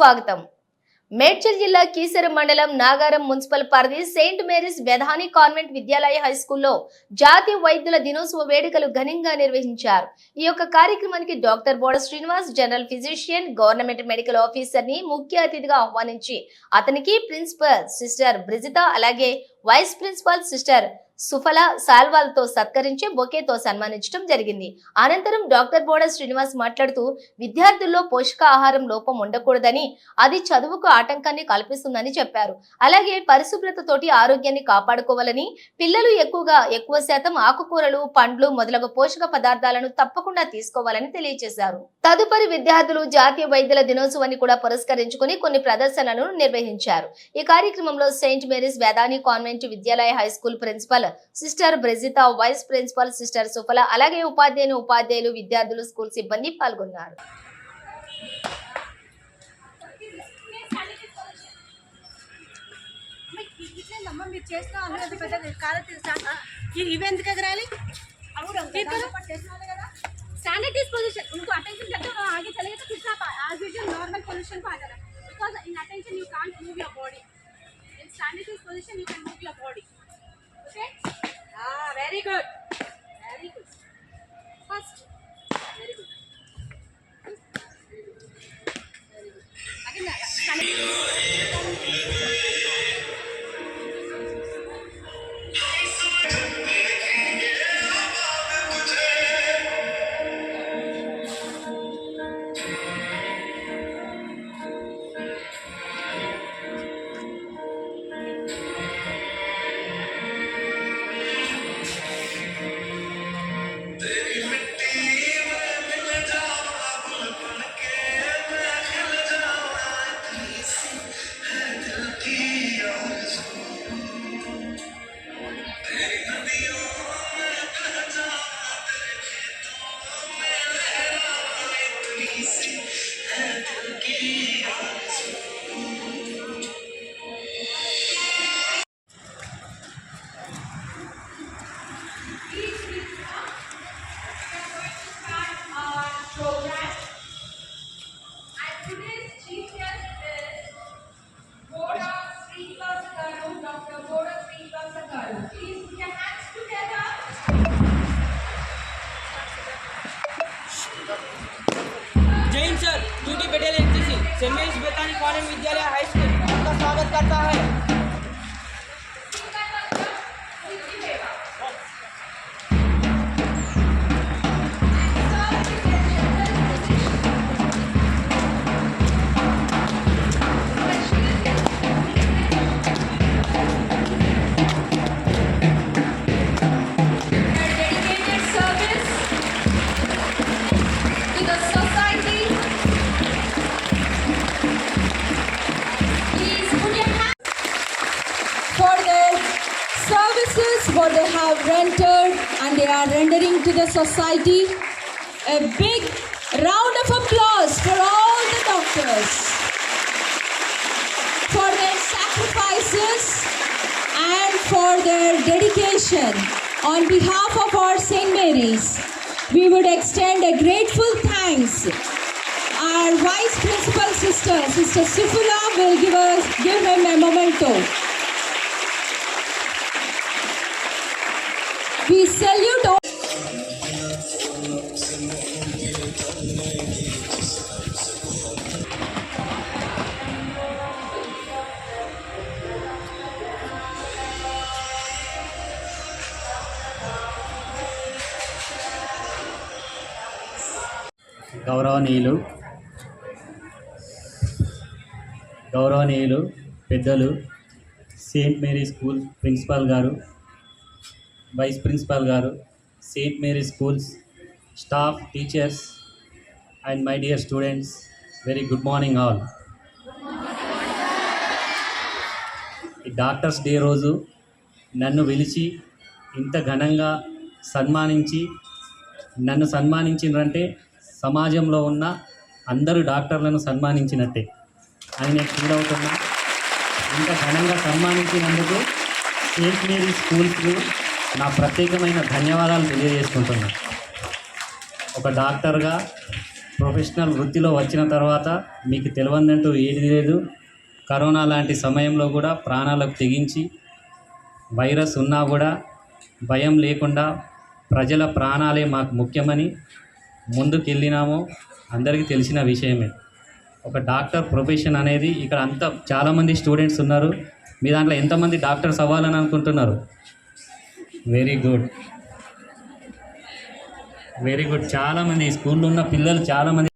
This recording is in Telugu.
స్వాగతం. మేడ్చల్ జిల్లా కీసర మండలం నాగారం మున్సిపల్ పరిధి saint Mary's Vedhani convent Vidyalaya high స్కూల్లో జాతీయ వైద్యుల దినోత్సవ వేడుకలు ఘనంగా నిర్వహించారు. ఈ యొక్క కార్యక్రమానికి doctor Boda Srinivas general physician government medical ఆఫీసర్ని ముఖ్య అతిథిగా ఆహ్వానించి అతనికి ప్రిన్సిపల్ సిస్టర్ బ్రిజిత అలాగే వైస్ ప్రిన్సిపల్ సిస్టర్ సుఫల సాల్వాలతో సత్కరించి బొకేతో సన్మానించడం జరిగింది. అనంతరం డాక్టర్ బోడ శ్రీనివాస్ మాట్లాడుతూ విద్యార్థుల్లో పోషకాహారం లోపం ఉండకూడదని అది చదువుకు ఆటంకాన్ని కల్పిస్తుందని చెప్పారు. అలాగే పరిశుభ్రతతోటి ఆరోగ్యాన్ని కాపాడుకోవాలని పిల్లలు ఎక్కువగా ఎక్కువ శాతం ఆకుకూరలు పండ్లు మొదలగు పోషక పదార్థాలను తప్పకుండా తీసుకోవాలని తెలియజేశారు తదుపరి విద్యార్థులు జాతీయ వైద్యుల దినోత్సవాన్ని కూడా పురస్కరించుకుని కొన్ని ప్రదర్శనలను నిర్వహించారు. ఈ కార్యక్రమంలో saint Mary's Vedhani convent Vidyalaya high school principal sister Brejitha vice principal sister Suphala అలాగే ఉపాధ్యాయులు ఉపాధ్యాయులు విద్యార్థులు స్కూల్ సిబ్బంది పాల్గొన్నారు. ఇవెందుకు చేసిన అన్నది పెద్ద కాదు. తెలుసా ఇవి ఎగరాలి స్టాండర్డ్ ఇంకో attend Happy birthday. सेमेश Bethany college Vidyalaya high school आपका स्वागत करता है। To the society. A big round of applause for all the doctors for their sacrifices and for their dedication. On behalf of our St. Mary's, we would extend a grateful thanks our vice principal sister, Sister Sifula, will give us give him a memento. గౌరవనీయులు గౌరవనీయులు పెద్దలు సెయింట్ మేరీ స్కూల్ ప్రిన్సిపాల్ గారు వైస్ ప్రిన్సిపాల్ గారు saint Mary schools staff teachers and my dear students very good morning all ఈ డాక్టర్స్ డే రోజు నన్ను పిలిచి ఇంత ఘనంగా సన్మానించి నన్ను సన్మానించినంటే సమాజంలో ఉన్న అందరు డాక్టర్లను సన్మానించినట్టే అని నేను ఫీల్ అవుతున్నా. ఇంత ఘనంగా సన్మానించినందుకు సెయింట్ మేరీ స్కూల్స్కు నా ప్రత్యేకమైన ధన్యవాదాలు తెలియజేసుకుంటున్నాను ఒక డాక్టర్గా ప్రొఫెషనల్ వృత్తిలో వచ్చిన తర్వాత మీకు తెలియదంటూ ఏది లేదు. కరోనా లాంటి సమయంలో కూడా ప్రాణాలకు తెగించి వైరస్ ఉన్నా కూడా భయం లేకుండా ప్రజల ప్రాణాలే మాకు ముఖ్యమని ముందుకెళ్ళినామో అందరికీ తెలిసిన విషయమే. ఒక డాక్టర్ ప్రొఫెషన్ అనేది ఇక్కడ అంత చాలామంది స్టూడెంట్స్ ఉన్నారు. మీ దాంట్లో ఎంతమంది డాక్టర్స్ అవ్వాలని అనుకుంటున్నారు? Very good. వెరీ గుడ్ చాలామంది స్కూల్లో ఉన్న పిల్లలు చాలామంది